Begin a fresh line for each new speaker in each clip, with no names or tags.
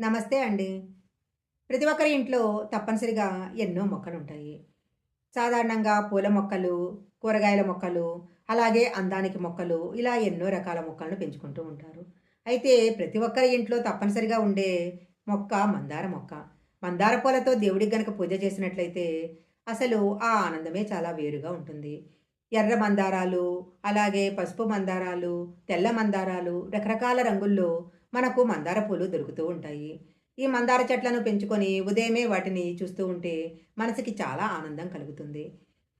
నమస్తే అండి. ప్రతి ఒక్కరి ఇంట్లో తప్పనిసరిగా ఎన్నో మొక్కలు ఉంటాయి. సాధారణంగా పూల మొక్కలు కూరగాయల మొక్కలు అలాగే అందానికి మొక్కలు ఇలా ఎన్నో రకాల మొక్కలను పెంచుకుంటూ ఉంటారు. అయితే ప్రతి ఒక్కరి ఇంట్లో తప్పనిసరిగా ఉండే మొక్క మందార మొక్క. మందార పూలతో దేవుడికి గనక పూజ చేసినట్లయితే అసలు ఆ ఆనందమే చాలా వేరుగా ఉంటుంది. ఎర్ర మందారాలు అలాగే పసుపు మందారాలు తెల్ల మందారాలు రకరకాల రంగుల్లో మనకు మందార పూలు దొరుకుతూ ఉంటాయి. ఈ మందార చెట్లను పెంచుకొని ఉదయమే వాటిని చూస్తూ ఉంటే మనసుకి చాలా ఆనందం కలుగుతుంది.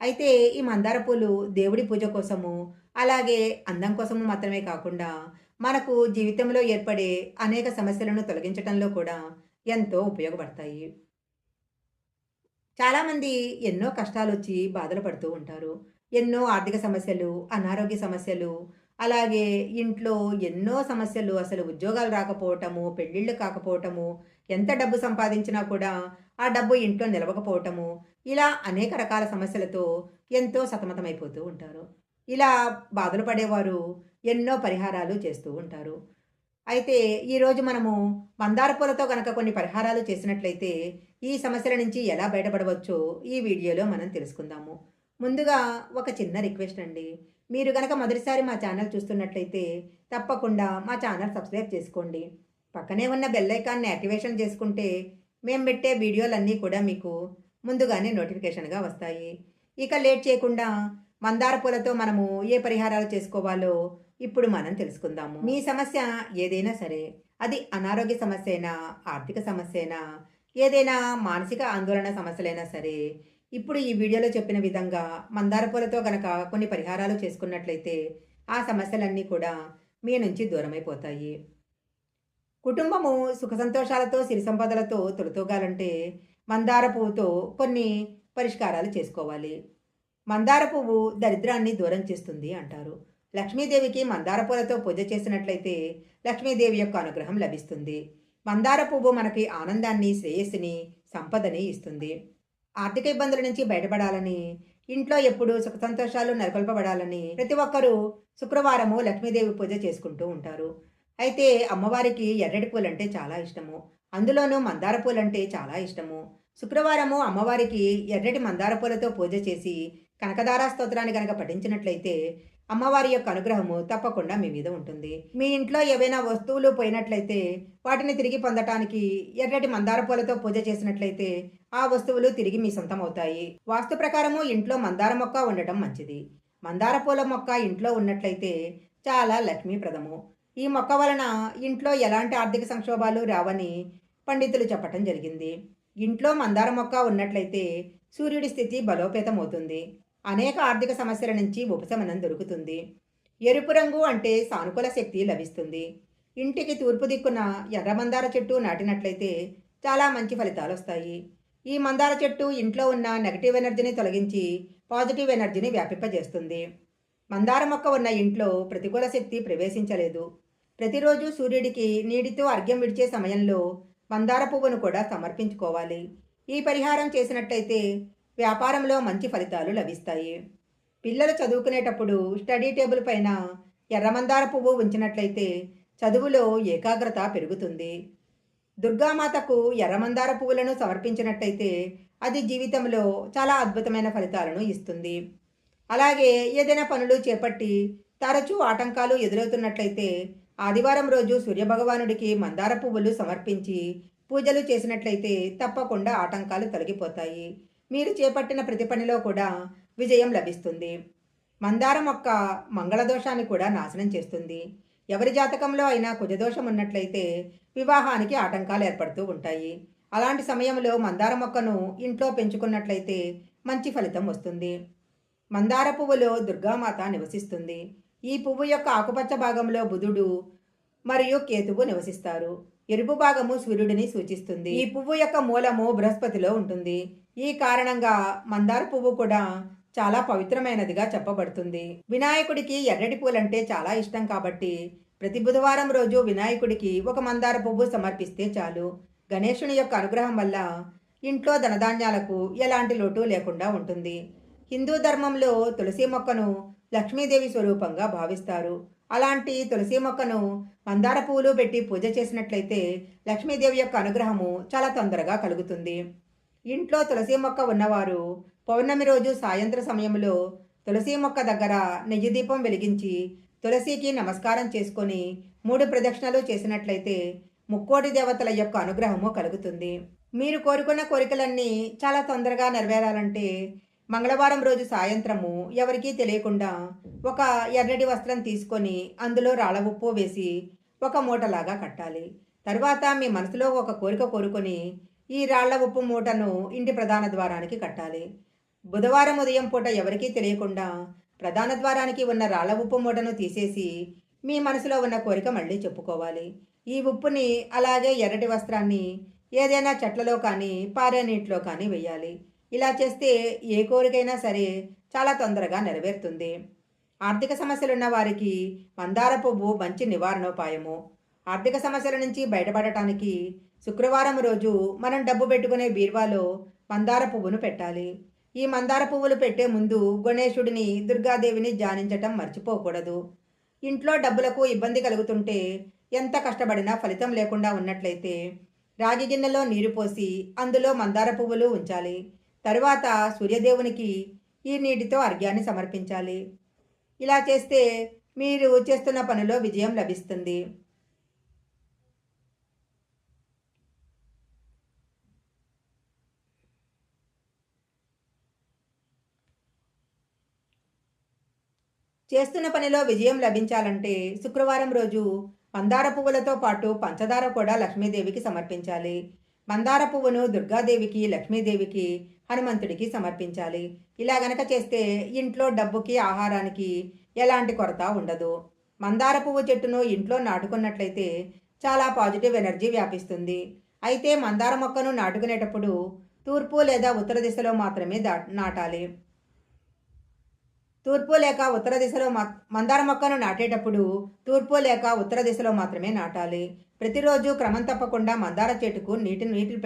అయితే ఈ మందార పూలు దేవుడి పూజ కోసము అలాగే అందం కోసము మాత్రమే కాకుండా మనకు జీవితంలో ఏర్పడే అనేక సమస్యలను తొలగించడంలో కూడా ఎంతో ఉపయోగపడతాయి. చాలామంది ఎన్నో కష్టాలు వచ్చి బాధలు పడుతూ ఉంటారు. ఎన్నో ఆర్థిక సమస్యలు అనారోగ్య సమస్యలు అలాగే ఇంట్లో ఎన్నో సమస్యలు అసలు ఉద్యోగాలు రాకపోవటము పెళ్ళిళ్ళు కాకపోవటము ఎంత డబ్బు సంపాదించినా కూడా ఆ డబ్బు ఇంట్లో నిలవకపోవటము ఇలా అనేక రకాల సమస్యలతో ఎంతో సతమతమైపోతూ ఉంటారు. ఇలా బాధలు పడేవారు ఎన్నో పరిహారాలు చేస్తూ ఉంటారు. అయితే ఈరోజు మనము మందార పూలతో కనుక కొన్ని పరిహారాలు చేసినట్లయితే ఈ సమస్యల నుంచి ఎలా బయటపడవచ్చో ఈ వీడియోలో మనం తెలుసుకుందాము. ముందుగా ఒక చిన్న రిక్వెస్ట్ అండి. మీరు గనక మొదటిసారి మా ఛానల్ చూస్తున్నట్లయితే తప్పకుండా మా ఛానల్ సబ్స్క్రైబ్ చేసుకోండి. పక్కనే ఉన్న బెల్ ఐకాన్ని యాక్టివేషన్ చేసుకుంటే మేము పెట్టే వీడియోలన్నీ కూడా మీకు ముందుగానే నోటిఫికేషన్గా వస్తాయి. ఇక లేట్ చేయకుండా మందార పూలతో మనము ఏ పరిహారాలు చేసుకోవాలో ఇప్పుడు మనం తెలుసుకుందాము. మీ సమస్య ఏదైనా సరే అది అనారోగ్య సమస్య అయినా ఆర్థిక సమస్య అయినా ఏదైనా మానసిక ఆందోళన సమస్యలైనా సరే ఇప్పుడు ఈ వీడియోలో చెప్పిన విధంగా మందార పూలతో గనక కొన్ని పరిహారాలు చేసుకున్నట్లయితే ఆ సమస్యలన్నీ కూడా మీ నుంచి దూరమైపోతాయి. కుటుంబము సుఖ సంతోషాలతో సిరి సంపదలతో తొలతూగాలంటే మందార పువ్వుతో కొన్ని పరిష్కారాలు చేసుకోవాలి. మందార పువ్వు దరిద్రాన్ని దూరం చేస్తుంది అంటారు. లక్ష్మీదేవికి మందార పూలతో పూజ చేసినట్లయితే లక్ష్మీదేవి యొక్క అనుగ్రహం లభిస్తుంది. మందార పువ్వు మనకి ఆనందాన్ని శ్రేయస్సుని సంపదని ఇస్తుంది. ఆర్థిక ఇబ్బందుల నుంచి బయటపడాలని ఇంట్లో ఎప్పుడు సుఖ సంతోషాలు నెలకొల్పబడాలని ప్రతి ఒక్కరూ శుక్రవారము లక్ష్మీదేవి పూజ చేసుకుంటూ ఉంటారు. అయితే అమ్మవారికి ఎర్రటి పూలంటే చాలా ఇష్టము. అందులోనూ మందార పూలంటే చాలా ఇష్టము. శుక్రవారము అమ్మవారికి ఎర్రటి మందార పూలతో పూజ చేసి కనకదార స్తోత్రాన్ని కనుక పఠించినట్లయితే అమ్మవారి యొక్క అనుగ్రహము తప్పకుండా మీ మీద ఉంటుంది. మీ ఇంట్లో ఏవైనా వస్తువులు పోయినట్లయితే వాటిని తిరిగి పొందటానికి ఎర్రటి మందార పూలతో పూజ చేసినట్లయితే ఆ వస్తువులు తిరిగి మీ సొంతం అవుతాయి వాస్తు ప్రకారము ఇంట్లో మందార మొక్క ఉండటం మంచిది. మందార పూల మొక్క ఇంట్లో ఉన్నట్లయితే చాలా లక్ష్మీప్రదము. ఈ మొక్క వలన ఇంట్లో ఎలాంటి ఆర్థిక సంక్షోభాలు రావని పండితులు చెప్పటం జరిగింది. ఇంట్లో మందార మొక్క ఉన్నట్లయితే సూర్యుడి స్థితి బలోపేతం అవుతుంది అనేక ఆర్థిక సమస్యల నుంచి ఉపశమనం దొరుకుతుంది. ఎరుపు రంగు అంటే సానుకూల శక్తి లభిస్తుంది. ఇంటికి తూర్పు దిక్కున ఎర్ర మందార చెట్టు నాటినట్లయితే చాలా మంచి ఫలితాలు వస్తాయి ఈ మందార చెట్టు ఇంట్లో ఉన్న నెగటివ్ ఎనర్జీని తొలగించి పాజిటివ్ ఎనర్జీని వ్యాపింపజేస్తుంది. మందార మొక్క ఉన్న ఇంట్లో ప్రతికూల శక్తి ప్రవేశించలేదు. ప్రతిరోజు సూర్యుడికి నీటితో అర్ఘ్యం విడిచే సమయంలో మందార పువ్వును కూడా సమర్పించుకోవాలి. ఈ పరిహారం చేసినట్లయితే వ్యాపారంలో మంచి ఫలితాలు లభిస్తాయి. పిల్లలు చదువుకునేటప్పుడు స్టడీ టేబుల్ పైన ఎర్రమందార పువ్వు ఉంచినట్లయితే చదువులో ఏకాగ్రత పెరుగుతుంది. దుర్గామాతకు ఎర్రమందార పువ్వులను సమర్పించినట్టయితే అది జీవితంలో చాలా అద్భుతమైన ఫలితాలను ఇస్తుంది. అలాగే ఏదైనా పనులు చేపట్టి తరచూ ఆటంకాలు ఎదురవుతున్నట్లయితే ఆదివారం రోజు సూర్యభగవానుడికి మందార పువ్వులు సమర్పించి పూజలు చేసినట్లయితే తప్పకుండా ఆటంకాలు తొలగిపోతాయి. మీరు చేపట్టిన ప్రతి పనిలో కూడా విజయం లభిస్తుంది. మందార మొక్క మంగళదోషాన్ని కూడా నాశనం చేస్తుంది. ఎవరి జాతకంలో అయినా కుజదోషం ఉన్నట్లయితే వివాహానికి ఆటంకాలు ఏర్పడుతూ ఉంటాయి. అలాంటి సమయంలో మందార మొక్కను ఇంట్లో పెంచుకున్నట్లయితే మంచి ఫలితం వస్తుంది. మందార పువ్వులో దుర్గామాత నివసిస్తుంది. ఈ పువ్వు యొక్క ఆకుపచ్చ భాగంలో బుధుడు మరియు కేతువు నివసిస్తారు. ఎరుపు భాగము సూర్యుడిని సూచిస్తుంది. ఈ పువ్వు యొక్క మూలము బృహస్పతిలో ఉంటుంది. ఈ కారణంగా మందార పువ్వు కూడా చాలా పవిత్రమైనదిగా చెప్పబడుతుంది. వినాయకుడికి ఎర్రటి పూలంటే చాలా ఇష్టం కాబట్టి ప్రతి బుధవారం రోజు వినాయకుడికి ఒక మందార పువ్వు సమర్పిస్తే చాలు. గణేశుని యొక్క అనుగ్రహం వల్ల ఇంట్లో ధనధాన్యాలకు ఎలాంటి లోటు లేకుండా ఉంటుంది. హిందూ ధర్మంలో తులసి మొక్కను లక్ష్మీదేవి స్వరూపంగా భావిస్తారు. అలాంటి తులసి మొక్కను మందార పువ్వులు పెట్టి పూజ చేసినట్లయితే లక్ష్మీదేవి యొక్క అనుగ్రహము చాలా తొందరగా కలుగుతుంది. ఇంట్లో తులసి మొక్క ఉన్నవారు పౌర్ణమి రోజు సాయంత్ర సమయంలో తులసి మొక్క దగ్గర నెయ్యి దీపం వెలిగించి తులసికి నమస్కారం చేసుకొని మూడు ప్రదక్షిణలు చేసినట్లయితే ముక్కోటి దేవతల యొక్క అనుగ్రహము కలుగుతుంది. మీరు కోరుకున్న కోరికలన్నీ చాలా తొందరగా నెరవేరాలంటే మంగళవారం రోజు సాయంత్రము ఎవరికీ తెలియకుండా ఒక ఎర్రటి వస్త్రం తీసుకొని అందులో రాళ్ళ ఉప్పు వేసి ఒక మూటలాగా కట్టాలి. తర్వాత మీ మనసులో ఒక కోరిక కోరుకొని ఈ రాళ్ళ ఉప్పు మూటను ఇంటి ప్రధాన ద్వారానికి కట్టాలి. బుధవారం ఉదయం పూట ఎవరికీ తెలియకుండా ప్రధాన ద్వారానికి ఉన్న రాళ్ళ ఉప్పు మూటను తీసేసి మీ మనసులో ఉన్న కోరిక మళ్ళీ చెప్పుకోవాలి. ఈ ఉప్పుని అలాగే ఎర్రటి వస్త్రాన్ని ఏదైనా చెట్లలో కానీ పారే నీటిలో కానీ వేయాలి. ఇలా చేస్తే ఏ కోరికైనా సరే చాలా తొందరగా నెరవేరుతుంది. ఆర్థిక సమస్యలున్న వారికి మందార పువ్వు మంచి నివారణోపాయము. ఆర్థిక సమస్యల నుంచి బయటపడటానికి శుక్రవారం రోజు మనం డబ్బు పెట్టుకునే బీర్వాలో మందార పువ్వును పెట్టాలి. ఈ మందార పువ్వులు పెట్టే ముందు గణేశుడిని దుర్గాదేవిని ధ్యానించటం మర్చిపోకూడదు. ఇంట్లో డబ్బులకు ఇబ్బంది కలుగుతుంటే ఎంత కష్టపడినా ఫలితం లేకుండా ఉన్నట్లయితే రాగి గిన్నెలో నీరు పోసి అందులో మందార పువ్వులు ఉంచాలి. తరువాత సూర్యదేవునికి ఈ నీటితో అర్ఘ్యాన్ని సమర్పించాలి. ఇలా చేస్తే మీరు చేస్తున్న పనిలో విజయం లభిస్తుంది. చేస్తున్న పనిలో విజయం లభించాలంటే శుక్రవారం రోజు మందార పువ్వులతో పాటు పంచదార కూడా లక్ష్మీదేవికి సమర్పించాలి. మందార పువ్వును దుర్గాదేవికి లక్ష్మీదేవికి హనుమంతుడికి సమర్పించాలి. ఇలా గనక చేస్తే ఇంట్లో డబ్బుకి ఆహారానికి ఎలాంటి కొరత ఉండదు. మందార పువ్వు చెట్టును ఇంట్లో నాటుకున్నట్లయితే చాలా పాజిటివ్ ఎనర్జీ వ్యాపిస్తుంది. అయితే మందార మొక్కను నాటుకునేటప్పుడు తూర్పు లేదా ఉత్తర దిశలో మాత్రమే దా నాటాలి. తూర్పు లేక ఉత్తర దిశలో మందార మొక్కను నాటేటప్పుడు తూర్పు లేక ఉత్తర దిశలో మాత్రమే నాటాలి. ప్రతిరోజు క్రమం తప్పకుండా మందార చెట్టుకు నీటి నీటి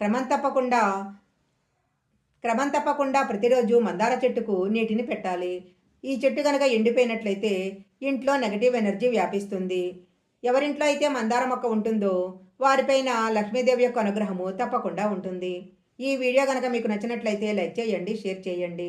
క్రమం తప్పకుండా క్రమం తప్పకుండా ప్రతిరోజు మందార చెట్టుకు నీటిని పెట్టాలి. ఈ చెట్టు కనుక ఎండిపోయినట్లయితే ఇంట్లో నెగటివ్ ఎనర్జీ వ్యాపిస్తుంది. ఎవరింట్లో అయితే మందార మొక్క ఉంటుందో వారిపైన లక్ష్మీదేవి యొక్క అనుగ్రహము తప్పకుండా ఉంటుంది. ఈ వీడియో కనుక మీకు నచ్చినట్లయితే లైక్ చేయండి షేర్ చేయండి.